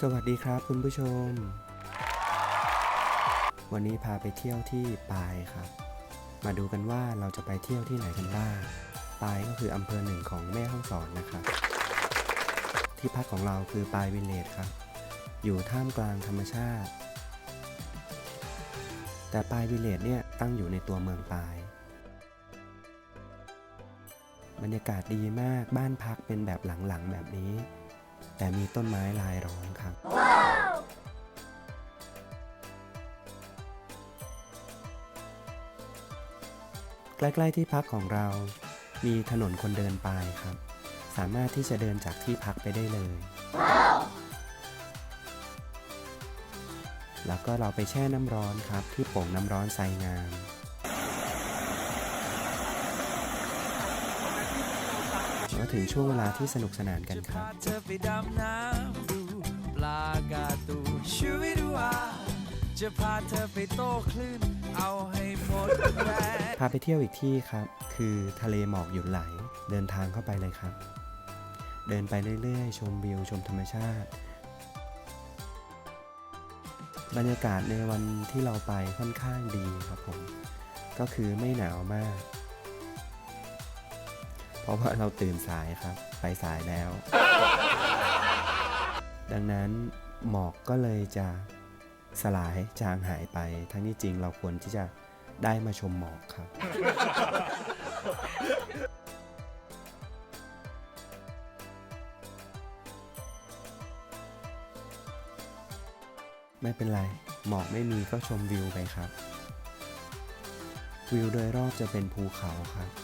สวัสดีครับคุณผู้ชม วันนี้พาไปเที่ยวที่ปายครับ มาดูกันว่าเราจะไปเที่ยวที่ไหนกันบ้างปายก็คืออำเภอหนึ่งของแม่ห้องสอนนะครับ ที่พักของเราคือปายวิลเลจครับ อยู่ท่ามกลางธรรมชาติ แต่ปายวิลเลจเนี่ยตั้งอยู่ในตัวเมืองปาย บรรยากาศดีมากบ้านพักเป็นแบบหลังๆแบบนี้ แต่มีต้นไม้ลายล้อมครับ ใกล้ๆที่พักของเรา มีถนนคนเดินปายครับ สามารถที่จะเดินจากที่พักไปได้เลย แล้วก็เราไปแช่น้ำร้อนครับ ที่โป่งน้ำร้อนไซงาม มา ถึงช่วงเวลาที่สนุกสนานกันครับ เธอไปดำน้ำดูปลากาตูชีวิตว่าจะพาเธอไปโต้คลื่นเอาให้หมดแรงพาไปเที่ยวอีกที่ครับ คือทะเลหมอกหยุดไหล เดินทางเข้าไปเลยครับ เดินไปเรื่อยๆ ชมวิวชมธรรมชาติ บรรยากาศในวันที่เราไปค่อนข้างดีครับผม ก็คือไม่หนาวมาก เพราะว่าเราตื่นสายครับ ไปสายแล้ว ดังนั้นหมอกก็เลยจะสลายจางหายไป ทั้งที่จริงเราควรที่จะได้มาชมหมอกครับ ไม่เป็นไร หมอกไม่มีก็ชมวิวไปครับ วิวโดยรอบจะเป็นภูเขาครับ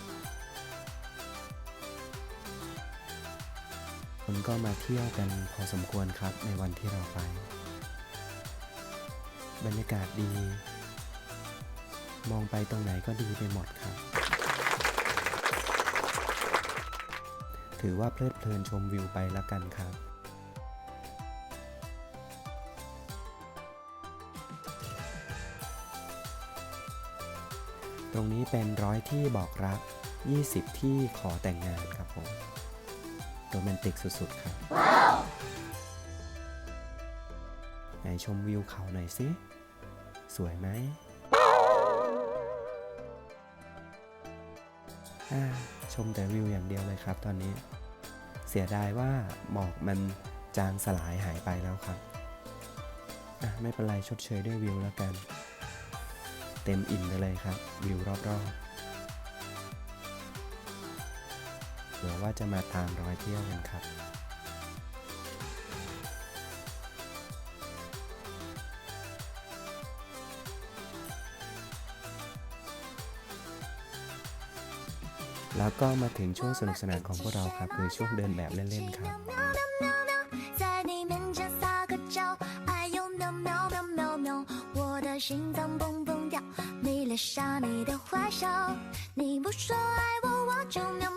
คนก็มาเที่ยวกันพอสมควรครับในวันที่เราไป บรรยากาศดี มองไปตรงไหนก็ดีไปหมดครับ ถือว่าเพลิดเพลินชมวิวไปล้วกันครับตรงนี้เป็นร้อยที่บอกรัก 20 ที่ขอแต่งงานครับผม โรแมนติกสุดๆครับไหนชมวิวเขาหน่อยสิ สวยไหมอ่าชมแต่วิวอย่างเดียวเลยครับตอนนี้ เสียดายว่าหมอกมันจางสลายหายไปแล้วครับอะไม่เป็นไรชดเชยด้วยวิวแล้วกัน เต็มอิ่มไปเลยครับ วิวรอบๆ เดี๋ยวว่าจะมาตามรอยเที่ยวกันครับ แล้วก็มาถึงช่วงสนุกสนานของพวกเราครับ คือช่วงเดินแบบเล่นๆครับ 在你面前撒个娇，爱又喵喵喵喵喵，我的心脏蹦蹦跳，你留下你的坏笑，你不说爱我，我就喵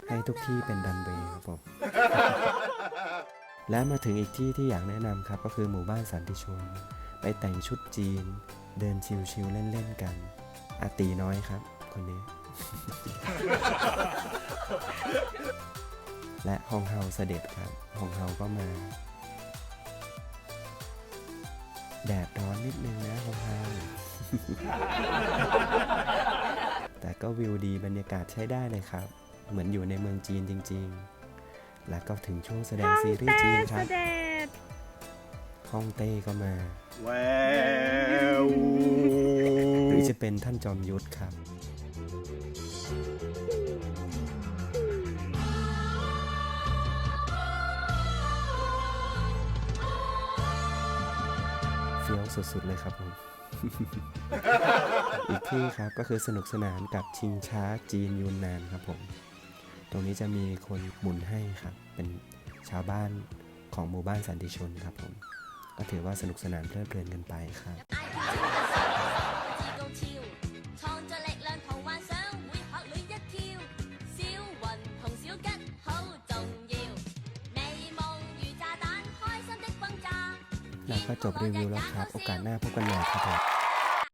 ให้ทุกที่เป็นรันเวย์ครับผม และมาถึงอีกที่ที่อยากแนะนำครับ ก็คือหมู่บ้านสันติชน ไปแต่งชุดจีน เดินชิวๆเล่นๆกัน อาตีน้อยครับ คนนี้ และฮองเฮาเสด็จครับฮองเฮาก็มา แดดร้อนนิดนึงนะฮองเฮาแต่ก็วิวดีบรรยากาศใช้ได้เลยครับ เหมือนอยู่ในเมืองจีนจริง ๆ แล้วก็ถึงช่วงแสดงซีรีส์จีนครับฮ่องเต้ก็มาแววหรือจะเป็นท่านจอมยุทธครับเฟี้ยวสุดๆเลยครับผมอีกที่ครับก็คือสนุกสนานกับชิงช้าจีนยูนนานครับผม ตรงนี้จะมีคนหมุนให้ครับเป็นชาวบ้านของหมู่บ้านสันติชนครับผม ก็ถือว่าสนุกสนานเพลิดเพลินกันไปครับแล้วก็จบรีวิวแล้วครับ โอกาสหน้าพบกันใหม่ครับ